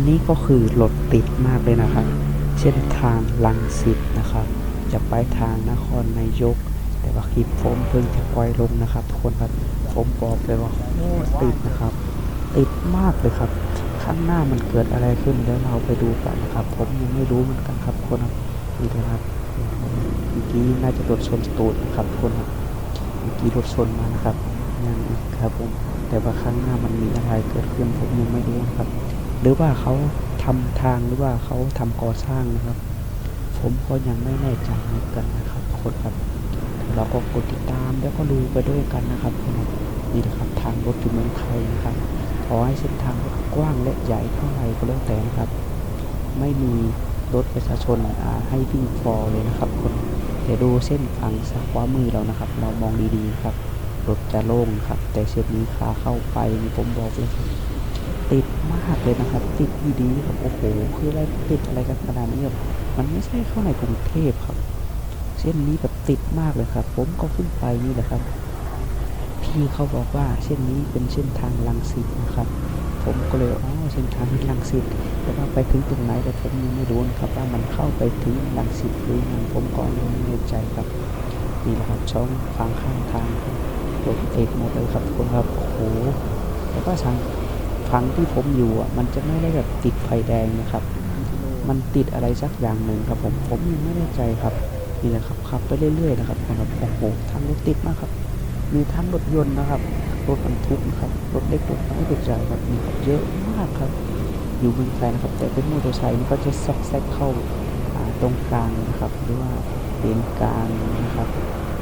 นนี้ก็คือรถติดมากเลยนะครับเส้นทางลังสิตนะครับ จะไปทางนครนายก แต่ว่าคลิปผมเพิ่งจะปล่อยลงนะครับทุกคนครับผมบอกเลยว่าโคตรติดนะครับ ติดมากเลยครับข้างหน้ามันเกิดอะไรขึ้นเดี๋ยวเราไปดูกันนะครับ ผมยังไม่รู้เหมือนกันครับทุกคนครับนี่นะครับเมื่อกี้น่าจะรถชนตูดนะครับทุกคนครับเมื่อกี้รถชนมานะครับยังอีกครับผมแต่ว่าข้างหน้ามันมีอะไรเกิดขึ้นผมยังไม่รู้ครับ หรือว่าเขาทำทางหรือว่าเขาทำก่อสร้างนะครับ ผมก็ยังไม่แน่ใจเหมือนกันนะครับคนครับเราก็กดติดตามแล้วก็ดูไปด้วยกันนะครับทุกคนนี่นะครับทางรถอยู่เมืองไทยนะครับขอให้เส้นทางกว้างและใหญ่เท่าไรก็แล้วแต่นะครับ ไม่มีรถประชาชนอ่าให้วิ่งฟอเลยนะครับคนเดี๋ยวดูเส้นทางซ้ายขวามือเรานะครับ เรามองดีๆครับรถจะโล่งครับ แต่เส้นนี้ขาเข้าไปผมบอกเลยครับ ติดมากเลยนะครับ ติดดีๆครับ โอ้โห คืออะไรติดอะไรกันขนาดนี้ครับ มันไม่ใช่เข้าในกรุงเทพครับเส้นนี้แบบติดมากเลยครับ ผมก็ขึ้นไปนี่แหละครับ พี่เขาบอกว่าเส้นนี้เป็นเส้นทางลังสิตนะครับ ผมก็เลยอ๋อเส้นทางลังสิตแต่ว่าไปถึงตรงไหนแต่ผมยังไม่รู้นะครับ ว่ามันเข้าไปถึงลังสิตหรือยังผมก็ยังไม่แน่ใจครับนี่แหละครับช่องฟังข้างทางรถติดหมดเลยครับทุกคนครับโอ้โหแล้วก็ทาง ฝั่งที่ผมอยู่อะมันจะไม่ได้แบบติดไฟแดงนะครับ มันติดอะไรสักอย่างหนึ่งครับผมผมยังไม่แน่ใจครับนี่แหละครับขับไปเรื่อยๆนะครับคนแบบโอ้โหทางรถติดมากครับ มีทั้งรถยนต์นะครับรถบรรทุกนะครับรถเล็กรถน้อยรถใหญ่ครับมีครับเยอะมากครับ อยู่เมืองไทยนะครับ แต่เป็นมอเตอร์ไซค์นี่ก็จะซอกแซกเข้าตรงกลางนะครับหรือว่าเลนกลางนะครับ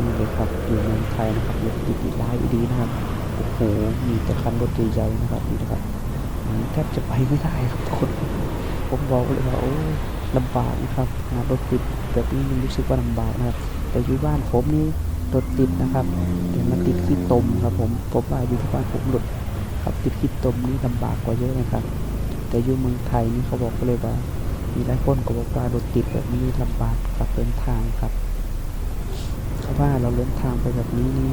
นี่เลยครับอยู่เมืองไทยนะครับรถติดติดลายดีนะครับโอ้โหมีแต่คันรถใหญ่ๆนะครับนี่นะครับ แทบจะไปไม่ได้ครับทุกคนผมบอกเลยว่าโอ้ลำบากนะครับงานรถติดแบบนี้มันรู้สึกว่าลำบากนะครับ แต่อยู่บ้านผมนี่รถติดนะครับแต่มันติดขี้ตมครับผมผมว่าอยู่ที่บ้านผมรถครับติดขี้ตมนี่ลำบากกว่าเยอะนะครับ แต่อยู่เมืองไทยนี่เขาบอกเลยว่า มีหลายคนก็บอกว่ารถติดแบบนี้ลำบากกับเดินทางครับเพราะว่าเราเดินทางไปแบบนี้นี่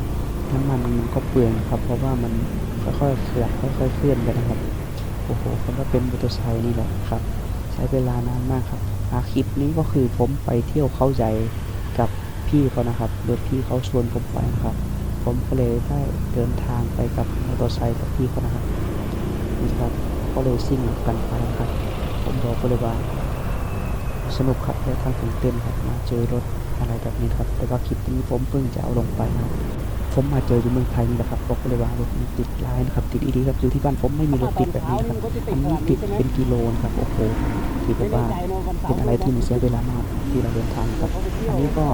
น้ำมันมันก็เปลืองครับ เพราะว่ามันค่อยๆเคลื่อนค่อยๆเคลื่อนไปนะครับ โอ้โหคนว่าเป็นมอเตอร์ไซค์นี่แหละครับ ใช้เวลานานมากครับอาคลิปนี้ก็คือผมไปเที่ยวเขาใหญ่กับพี่เขานะครับโดยพี่เขาชวนผมไปนะครับ ผมก็เลยได้เดินทางไปกับมอเตอร์ไซค์กับพี่เขานะครับนี่ครับก็เลยซิ่งกันไปนะครับ ผมบอกเลยว่าสนุกครับและทางตื่นเต้นครับมาเจอรถอะไรแบบนี้ครับ แต่ว่าคลิปนี้ผมเพิ่งจะเอาลงไปนะครับ ผมมาเจออยู่เมืองไทยนี่แหละครับรถกเลยว่ารถมันติดลายนะครับติดดีๆครับอยู่ที่บ้านผมไม่มีรถติดแบบนี้ครับอันนี้ติดเป็นกิโลนะครับโอ้โหที่บอว่าเป็นอะไรที่มีเสียเวลามากที่เราเดินทางครับอันนี้ก็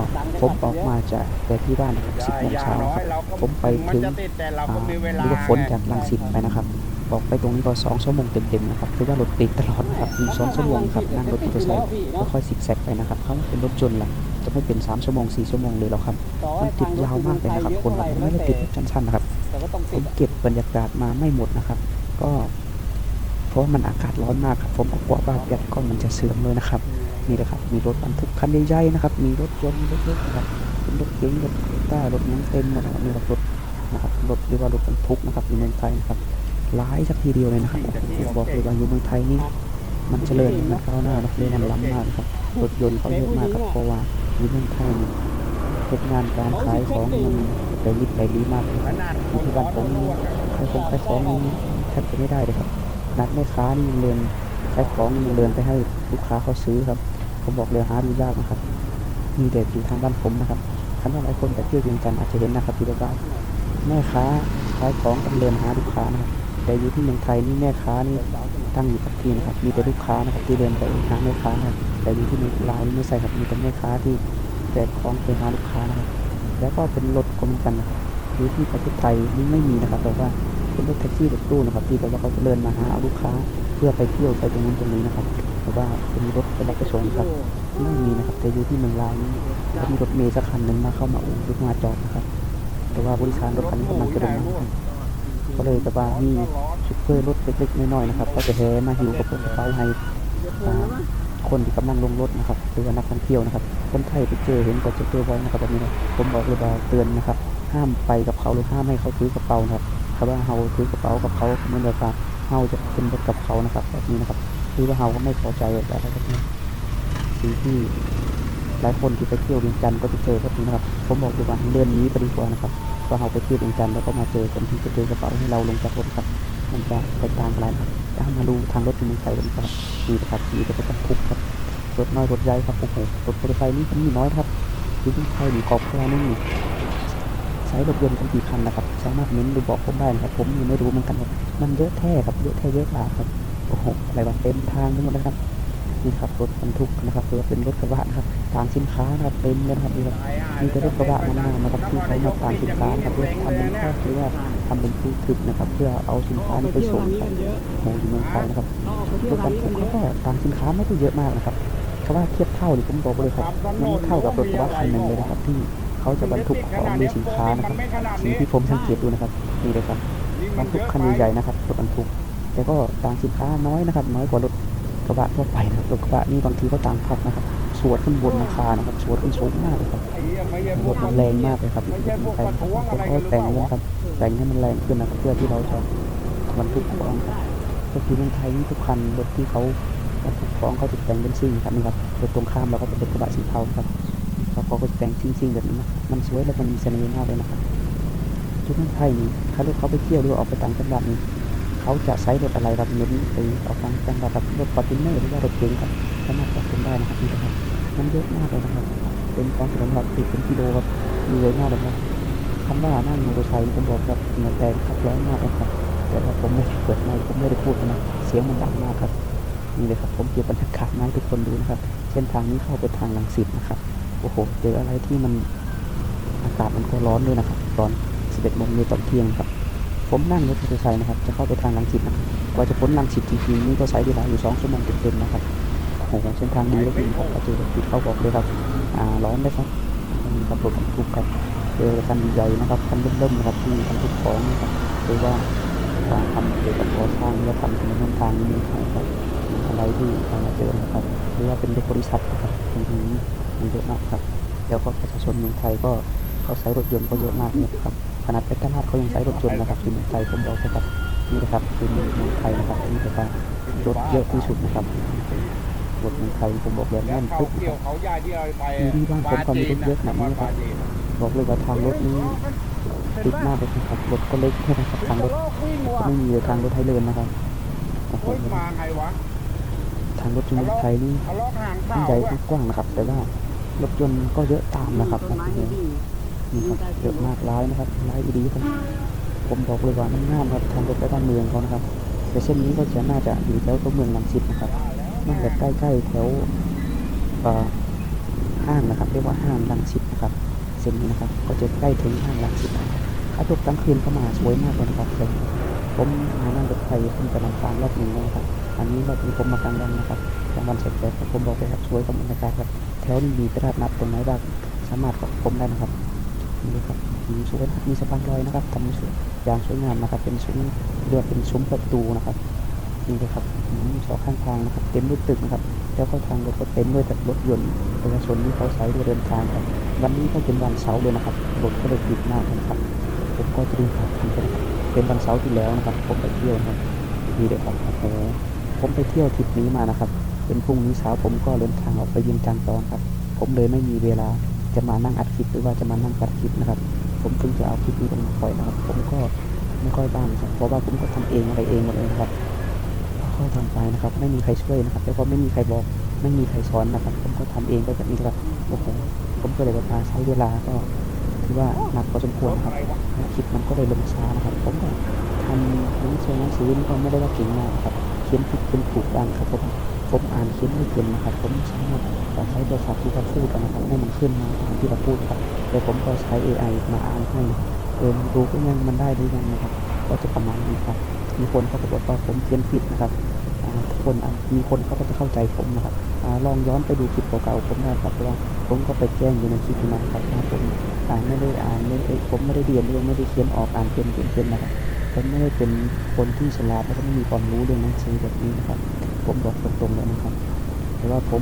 ผมออกมาจากแต่ที่บ้านนะครับ10โมงเช้าครับผมไปถึงอ่านี่าฝนจากลังสิตไปนะครับ บอกไปตรงนี้ก็สองชั่วโมงเต็มๆนะครับคือว่ารถติดตลอดนะครับมีสองชั่วโมงครับนั่งรถมอเตอร์ไซค์ค่อยๆซิกแซกไปนะครับเขาเป็นรถยนต์ล่ะจะไม่เป็น 3 ชั่วโมง 4 ชั่วโมงเลยหรอกครับ มันติดยาวมากเลยนะครับ คนครับไม่ได้ติดแบบสั้นๆนะครับ ผมเก็บบรรยากาศมาไม่หมดนะครับ ก็เพราะว่ามันอากาศร้อนมากครับ ผมกลัวว่าแบตก็มันจะเสื่อมเลยนะครับ นี่แหละครับ มีรถบรรทุกคันใหญ่ๆนะครับ มีรถยนต์รถเล็กนะครับเป็นรถเก๋งรถต้ารถนั้นเต็มหมดนะครับนี่ครับรถนะครับ รถเรียกว่ารถบรรทุกนะครับในเมืองไทยนะครับ หลายสักทีเดียวเลยนะครับบอกเลยว่าอยู่เมืองไทยนี่มันเจริญมันก้าวหน้านะเรียมันล้ำมากครับรถยนต์เขาเยอะมากครับเพราะว่าอยู่เมืองไทยนี่เหตุงานการขายของมันไปรีบไปรีมากเลยครับที่บ้านผมขายของขายของนี่แทบจะไม่ได้เลยครับ นัดแม่ค้านี่ยังเดินขายของยังเดินไปให้ลูกค้าเขาซื้อครับผมบอกเลยหาดูยากนะครับมีเด็ดอยู่ทางบ้านผมนะครับคันว่าหลายคนไปเที่ยวเวียงจันทร์อาจจะเห็นนะครับที่บอกว่าแม่ค้าขายของกันเดินหาลูกค้านะครับ แต่อยู่ที่เมืองไทยนี่แม่ค้านี่ตั้งอยู่กับที่นะครับ มีแต่ลูกค้านะครับที่เดินไปหาแม่ค้านะครับแต่อยู่ที่เมืองลาวนี่ไม่ใช่ครับมีแต่แม่ค้าที่แจกของไปหาลูกค้านะครับ แล้วก็เป็นรถก็เหมือนกันนะครับอยู่ที่ประเทศไทยนี่ไม่มีนะครับแต่ว่าเป็นรถแท็กซี่รถตู้นะครับ ที่แบบว่าเขาจะเดินมาหาลูกค้าเพื่อไปเที่ยวไปตรงนู้นตรงนี้นะครับแต่ว่าเป็นรถเป็นรถประสงค์ครับไม่มีนะครับแต่อยู่ที่เมืองลาวนี่มีรถเมล์สักคันหนึ่งมาเข้ามาอุ้มรถมาจอดนะครับ แต่ว่าบริษัทรถคันนี้กำลังจะเดินมาครับ ก็เลยจะว่ามีชุดเพื่อรถเล็กๆน้อยๆนะครับ ก็จะแห่มาหิวกับกระเป๋าให้คนที่กำลังลงรถนะครับหรือว่านักท่องเที่ยวนะครับ คนไทยไปเจอเห็นก็จะเจอไว้นะครับแบบนี้นะผมบอกเลยว่าเตือนนะครับ ห้ามไปกับเขาหรือห้ามให้เขาถือกระเป๋านะครับถ้าว่าเราถือกระเป๋ากับเขาเหมือนแบบว่าเราจะขึ้นรถกับเขานะครับ แบบนี้นะครับคือว่าเราก็ไม่พอใจแบบอะไรแบบนี้สิ่งที่หลายคนที่ไปเที่ยวเวียงจันทร์ก็จะเจอแบบนี้นะครับ ผมบอกอยู่ว่าเดือนนี้ไปดีกว่านะครับ ว่าเราไปเที่ยวเวียงจัน แล้วก็มาเจอคนที่จะเจอกระเป๋าให้เราลงจากรถครับ มันจะแตกต่างกันหลายครับจะมาดูทางรถที่มืองไทยกันครับนี่นะครับนี่จะเป็นรถทุกครับรถน้อยรถใหญ่ครับโอ้โหรถมอเตอร์ไซค์นี่มีน้อยครับที่เมืองไทยนี่กอบแค่นี่ใช้รถยนต์กันกี่คันนะครับสามารถเม้นดูบอกผมได้นะครับผมยังไม่รู้เหมือนกันครับมันเยอะแท้ครับเยอะแท้เยอะกว่าครับโอ้โหอะไรวะเต็มทางทั้งหมดเลยครับ นี่ครับรถบรรทุกนะครับหรือเป็นรถกระบะนะครับทางสินค้านะครับเต็มเลยนะครับนี่ครับมีแต่รถกระบะมากๆนะครับที่เขามาทางสินค้านะครับเพื่อทำเป็นข้อหรือว่าทำเป็นตู้ทึบนะครับ เพื่อเอาสินค้านี้ไปส่งครับโหอยู่เมืองไทยนะครับรถบรรทุกเขาก็ต่างสินค้าไม่ได้เยอะมากนะครับคำว่าเทียบเท่านี่ผมบอกเลยครับมันเท่ากับรถกระบะคันหนึ่งเลยนะครับ ที่เขาจะบรรทุกของหรือสินค้านะครับสิ่งที่ผมสังเกตดูนะครับนี่เลยครับบรรทุกคันใหญ่ๆนะครับรถบรรทุกแต่ก็ต่างสินค้าน้อยนะครับ น้อยกว่ารถ ระบะทั่วไปนะครับรถกระบะนี่บางทีก็ต่างพับนะครับ สวดขึ้นบนราคานะครับ สวดขึ้นสูงมากเลยครับรถมันแรงมากเลยครับรถไทยนะครับผมก็แต่งนะครับแต่งให้มันแรงขึ้นนะครับเพื่อที่เราจะบรรทุกของครับก็คือเมืองไทยทุกคันรถที่เขาบรรทุกของเขาจะแต่งเป็นซิ่งครับนี่ครับรถตรงข้ามเราก็จะเป็นกระบะสีเทาครับเขาเขาก็จะแต่งซิ่งๆแบบนี้นะมันสวยและมันมีเสน่ห์มากเลยนะครับทุกเมืองไทยนี่ถ้ารถเขาไปเที่ยวหรือออกไปต่างจังหวัดนี่ เขาจะใช้รถอะไรครับเน้นไปออกต่างจังหวัดครับรถฟอร์จูเนอร์หรือว่ารถเก๋งครับสามารถจับเป็นได้นะครับนี่นะครับมันเยอะมากเลยนะครับ เป็นของสำหรับติดเป็นกิโลครับมีเยอะมากเลยนะคำว่านั่งมอเตอร์ไซค์ผมบอกครับเหงื่อแตกขับร้อนมากเลยครับแต่ว่าผมไม่ได้เปิดไมค์ผมไม่ได้พูดนะเสียงมันดังมากครับนี่เลยครับผมเก็บบรรยากาศมาให้ทุกคนดูนะครับ เส้นทางนี้เข้าไปทางลังสิตนะครับโอ้โหเจออะไรที่มันอากาศมันก็ร้อนด้วยนะครับ ตอน 11โมงเย็นตอนเที่ยงครับ ผมนั่งรถมอเตอร์ไซค์นะครับ จะเข้าไปทางลังสิตนะกว่าจะพ้นลังสิตจริงๆนี่ก็ใช้เวลาอยู่2ชั่วโมงเต็มๆนะครับโอ้โหเส้นทางดีแล้วจริงครับเจอรถติดเข้าบอกเลยครับอ่าร้อนเลยครับนี่ครับรถบรรทุกครับเจอคันใหญ่นะครับคันเริ่มๆนะครับที่บรรทุกของนะครับหรือว่าการทำเกี่ยวกับก่อสร้างและทำถนนทางนี้นะครับอะไรที่เราเจอนะครับหรือว่าเป็นรถบริษัทนะครับตรงนี้มันเยอะมากครับแล้วก็ประชาชนเมืองไทยก็เขาใช้รถยนต์ก็เยอะมากเลยครับ ขนาดไปตลาดเขายังใช้รถยนต์นะครับที่เมืองไทยผมบอกนะครับนี่นะครับคือเมืองไทยนะครับนี่นะครับรถเยอะที่สุดนะครับรถเมืองไทยผมบอกเลยแน่นปึ๊บนะเที่คยวรับเขาใหญ่ที่เราไปมีที่บ้านผมก็มีรถเยอะขนาดนี้ครับบอกเลยว่าทางรถนี้ติดมากเลยนะครับรถก็เล็กแค่นะครับทางรถวิ่งก็ว่ะไม่มีทางรถให้เดินนะครับโอ้โหเฮ้ยมาไงวะทางรถที่เมืองไทยนี่ทะเลาะห่างทั้เต่างใหญ่อะทั้งกว้างนะครับ แต่ว่ารถยนต์ก็เยอะตามนะครับโอ้โห นี่ครับเยอะมากร้ายนะครับร้ายดีครับผมบอกเลยว่ามันงามครับทางรถไปบ้านเมืองเขานะครับแต่เส้นนี้ก็จะน่าจะอยู่แถวตัวเมืองลังสิตนะครับน่าจะใกล้ๆแถวห้างนะครับ เรียกว่าห้างลังสิตนะครับเส้นนี้นะครับ ก็จะใกล้ถึงห้างลังสิตนะครับถ้าตกกลางคืนเข้ามาสวยมากเลยนะครับผมมานั่งรถไฟขึ้นไปลำปางรอบหนึ่งนะครับ อันนี้รอบนี้ผมมากลางวันนะครับกลางวันแสกๆครับผมบอกเลยครับสวยกับบรรยากาศครับแถวนี้มีตลาดนัดตรงไหนบ้างสามารถกับผมได้นะครับ นี่ครับมีสวยนมีสะพานลอยนะครับทำสวยอย่างสวยงามนะครับ เป็นซุ้มเรือเป็นซุ้มประตูนะครับนี่เลยครับสองข้างทางนะครับ เต็มด้วยตึกนะครับ แล้วก็ทางรถก็เต็มด้วยแต่รถยนต์ประชาชนที่เขาใช้เดินทางครับวันนี้ก็เป็นวันเสาร์เลยนะครับรถก็เลยติดมากนะครับผมก็จะดูครับเป็นวันเสาร์ที่แล้วนะครับ ผมไปเที่ยวนะครับดีเลยครับโอ้ผมไปเที่ยวทริปนี้มานะครับ เป็นพรุ่งนี้เช้าผมก็เดินทางออกไปเวียงจันทร์ตอนครับ ผมเลยไม่มีเวลา จะมานั่งอัดคลิปหรือว่าจะมานั่งตัดคลิปนะครับ ผมเพิ่งจะเอาคลิปนี้ลงมาปล่อยนะครับ ผมก็ไม่ค่อยบ้างครับเพราะว่าผมก็ทำเองอะไรเองหมดเลยนะครับก็ทำไปนะครับ ไม่มีใครช่วยนะครับแล้วก็ไม่มีใครบอก ไม่มีใครสอนนะครับ ผมก็ทำเองไปแบบนี้ครับโอ้โหผมก็เลยว่าใช้เวลาก็ถือว่าหนักพอสมควรนะครับคลิปมันก็เลยลงช้านะครับ ผมก็ทำหนังสือหนังสือนี่ก็ไม่ได้ว่าเก่งมากนะครับ เขียนผิดเขียนถูกบ้างครับผม ผมอ่านเขียนไม่เป็นนะครับ ผมสามารถใช้โทรศัพท์ที่เราพูดนะครับให้มันขึ้นมาตามที่เราพูดครับแต่ผมก็ใช้ AI มาอ่านให้เออมันรู้ก็ยังมันได้หรือยังนะครับก็จะประมาณนี้ครับ มีคนเขาก็บอกว่าผมเขียนผิดนะครับอ่าทุกคนมีคนเขาก็จะเข้าใจผมนะครับอลองย้อนไปดูคลิปเก่าๆผมได้ครับเพราะว่าผมก็ไปแจ้งอยู่ในคลิปนะครับผมอ่านไม่ได้อ่านไม่ได้ผมไม่ได้เรียนเรื่องไม่ได้เขียนออกอ่านเป็นเขียนเป็นนะครับผมไม่ได้เป็นคนที่ฉลาดแล้วก็ไม่มีความรู้เรื่องหนังสือแบบนี้นะครับ ผมบอกตรงๆเลยนะครับแต่ว่าผม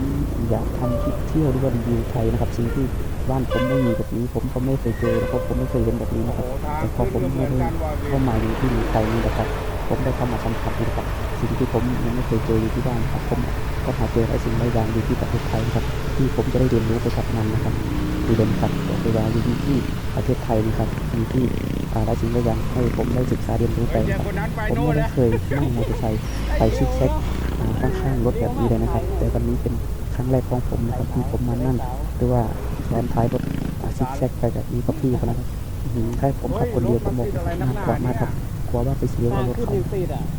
อยากทำคลิปเที่ยวหรือว่ารีวิวไทยนะครับสิ่งที่บ้านผมไม่มีแบบนี้ ผมก็ไม่เคยเจอแล้วก็ผมไม่เคยเห็นแบบนี้นะครับแต่พอผมไม่ได้เข้ามาอยู่ที่ไทยนี่นะครับ ผมได้เข้ามาสัมผัสนี่นะครับสิ่งที่ผมยังไม่เคยเจออยู่ที่บ้านครับ ผมก็หาเจอหลายสิ่งหลายอย่างอยู่ที่ประเทศไทยครับ ที่ผมจะได้เรียนรู้ไปกับมันนะครับดีเด่นครับเวลาอยู่ที่ประเทศไทยนะครับมีที่อ่าหลายสิ่งหลายอย่างให้ผมได้ศึกษาเรียนรู้ไปผมไม่ได้เคยนั่งมอเตอร์ไซค์ไปซิกแซกอ่า ข้างๆรถแบบนี้เลยนะครับ แต่วันนี้เป็นครั้งแรกของผมนะครับที่ผมมานั่งหรือว่าซ้อนท้ายรถซิกแซกไปแบบนี้กับพี่เขานะครับอื้อหือแค่ผมขับคนเดียวก็บอกน่ากลัวมากครับกลัวว่าไปเสียรถเขา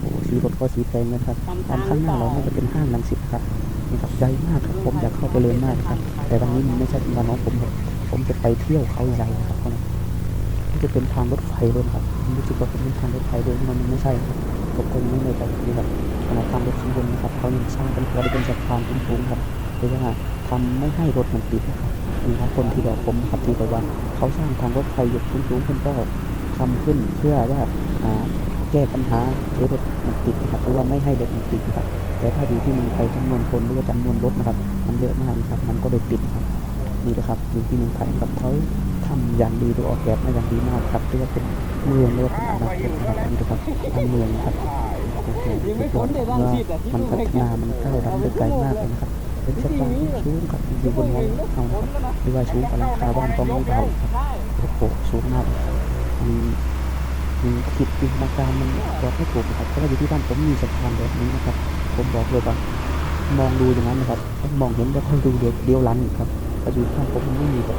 โอ้โหสีรถก็สีแดงนะครับด้านข้างหน้าเราน่าจะเป็นห้างลังสิตครับนี่ครับใหญ่มากครับผมอยากเข้าไปเรียมากครับ แต่วันนี้มันไม่ใช่เป็นวันของผมครับผมจะไปเที่ยวเขาใหญ่ครับเพราะนั้นนี่จะเป็นทางรถไฟด้วยครับผมรู้สึกว่าเป็นทางรถไฟด้วยมันไม่ใช่ครับ ผมก็ยังไม่แน่ใจนี่ครับขณะทางรถข้างบนนะครับเขาสร้างเป็นตัวเป็นสะพานสูงๆครับหรือว่าทำไม่ให้รถมันติดนะครับนี่ครับคนที่บอกผมครับที่บอกว่าเขาสร้างทางรถไฟหยกสูงๆขึ้นก็ทำขึ้นเพื่อว่าแก้ปัญหาให้รถมันติดนะครับหรือว่าไม่ให้รถมันติดนะครับแต่ถ้าอยู่ที่เมืองไทยจำนวนคนหรือว่าจำนวนรถนะครับ มันเยอะมากนะครับมันก็เลยติดครับนี่นะครับอยู่ที่เมืองไทยครับเขาทำอย่างดีดูออกแบบมาอย่างดีมากครับเรียกว่าเป็น เมืองรียกว่าเป็นอนาคตนะครับนี่นะครับทางเมืองนะครับโอ้โหสุดยอดว่ามันพัฒนามันก้าวล้ำไปไกลมากเลยนะครับเป็นสะพานที่สูงครับอยู่บนหัวเอาครับหรือว่าสูงกว่าหลังคาบ้านของเราครับโอ้โหสูงมากมีมีคิดจินตนาการมันบอกไม่ถูกนะครับเพราะว่าอยู่ที่บ้านผมมีสะพานแบบนี้นะครับ ผมบอกเลยว่ามองดูอย่างนั้นนะครับมองเห็นแล้วค่อยดูเดียวเดียวลังอีกครับแต่อยู่ที่บ้านผมไม่มีแบบ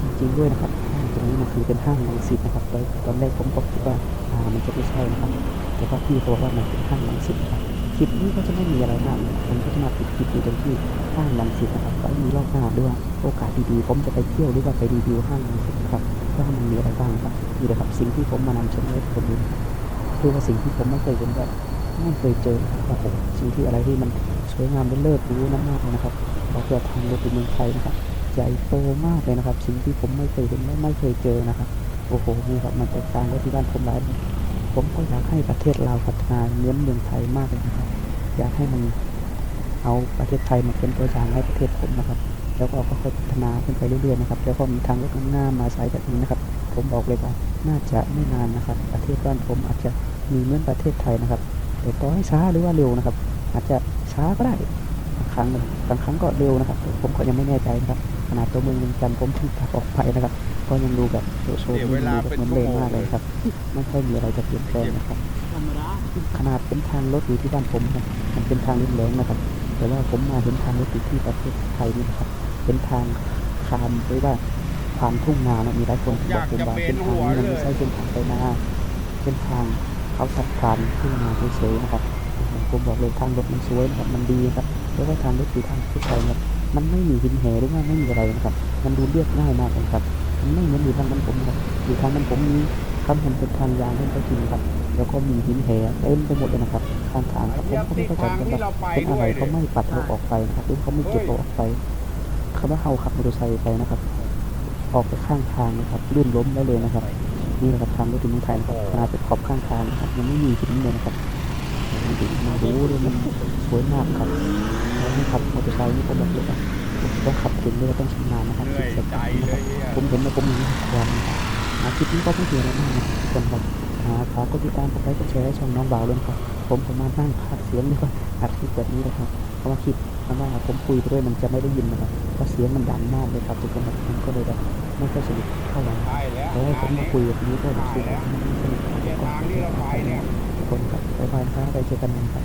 จริงๆด้วยนะครับ ตรงนี้มันคือเป็นห้างลังสิตนะครับตอนตอนแรกผมก็คิดว่าอ่ามันจะไม่ใช่นะครับ แต่ว่าพี่เขาบอกว่ามันเป็นห้างลังสิตครับคลิปนี้ก็จะไม่มีอะไรมากนะครับผมก็จะมาปิดคลิปอยู่ตรงที่ห้างลังสิตนะครับก็มีรอบหน้าด้วยโอกาสดีๆผมจะไปเที่ยวหรือว่าไปรีวิวห้างลังสิตนะครับว่ามันมีอะไรบ้างครับนี่แหละครับสิ่งที่ผมมานำเสนอให้ทุกคนดูนะครับคือว่าสิ่งที่ผมไม่เคยเห็นแบบไม่เคยเจอโอ้โหสิ่งที่อะไรที่มันสวยงามเป็นเลิศรู้มากๆนะครับเราเกิดทางรถในเมืองไทยนะครับ ใหญ่โตมากเลยนะครับ สิ่งที่ผมไม่เคยเห็นและไม่เคยเจอนะครับโอ้โหนี่ครับมันแตกต่างกับที่บ้านผมหลายผมก็อยากให้ประเทศเราพัฒนาเหมือนเมืองไทยมากเลยนะครับ อยากให้มันเอาประเทศไทยมาเป็นตัวอย่างให้ประเทศผมนะครับ แล้วก็ค่อยๆพัฒนาขึ้นไปเรื่อยๆนะครับ แล้วก็มีทางรถงามๆมาใช้แบบนี้นะครับ ผมบอกเลยว่าน่าจะไม่นานนะครับ ประเทศบ้านผมอาจจะมีเหมือนประเทศไทยนะครับแต่ต่อให้ช้าหรือว่าเร็วนะครับ อาจจะช้าก็ได้บางครั้งบางครั้งก็เร็วนะครับ ผมก็ยังไม่แน่ใจนะครับ ขนาดตัวเมืองเวียงจันทร์ผมที่ขับออกไปนะครับ ก็ยังดูแบบโซโซดูแบบเหมือนเลนมากเลยครับ ไม่ค่อยมีอะไรจะเปลี่ยนแปลงนะครับ ขนาดเป็นทางรถอยู่ที่บ้านผมครับมันเป็นทางลื่นแรงนะครับ แต่ว่าผมมาเห็นทางรถอยู่ที่ประเทศไทยนี่นะครับ เป็นทางคานหรือว่าผ่านทุ่งนานะมีหลายคนที่บอกผมว่าเส้นทางนี้มันไม่ใช่เส้นทางไปนาเส้นทางเขาตัดผ่านทุ่งนาเฉยๆนะครับผมบอกเลยทางรถมันสวยนะครับมันดีนะครับแล้วก็ทางรถอยู่ทางที่ไทยนะครับ มันไม่มีหินแห่หรือว่าไม่มีอะไรนะครับ มันดูเรียบง่ายมากเลยครับ มันไม่เหมือนอยู่ทางนั้นผมครับอยู่ทางนั้นผมมีคำผมเป็นทางยางเล่นก็จริงครับ แล้วก็มีหินแห่เต็มไปหมดเลยนะครับข้างทางครับผมก็ไม่เข้าใจเหมือนกันว่าเป็นอะไรเขาไม่ปัดเราออกไปนะครับหรือเขาไม่เก็บเราออกไปคำว่าเฮาขับมอเตอร์ไซค์ไปนะครับ ออกไปข้างทางนะครับลื่นล้มได้เลยนะครับ นี่แหละครับทางรถถึงเมืองไทยนะครับขนาดเป็นขอบข้างทางนะครับยังไม่มีหินเลยนะครับมันดูมันรู้เลยมันสวยมากครับ แล้วนี่ขับมอเตอร์ไซค์นี่ผมบอกเลยว่าต้องขับเก่งด้วยต้องชำนาญนะครับเหนื่อยสิบใจเซนเลยนะครับเนี่ยผมเห็นแล้วผมมีความนะครับอ่าคลิปนี้ก็ไม่เพียงอะไรมากนะครับทุกคนครับอ่าฝากกดติดตามกดไลค์กดแชร์ให้ช่องน้องบ่าวด้วยนะครับ ผมผมมานั่งพากย์เสียงดีกว่าอัดคลิปแบบนี้นะครับเพราะว่าคลิปคำว่าผมคุยไปด้วยมันจะไม่ได้ยินนะครับเพราะเสียงมันดังมากเลยครับทุกคนครับผมก็เลยแบบไม่ค่อยสนิทเท่าไหร่ใช่แล้วแต่ว่าผมมาคุยแบบนี้ก็รู้สึกว่ามันสนิทกับเนี่ยทุกคนทางที่เราไปเนี่ยทุกคนครับบ๊ายบายนะครับไปเจอกันใหม่ครับ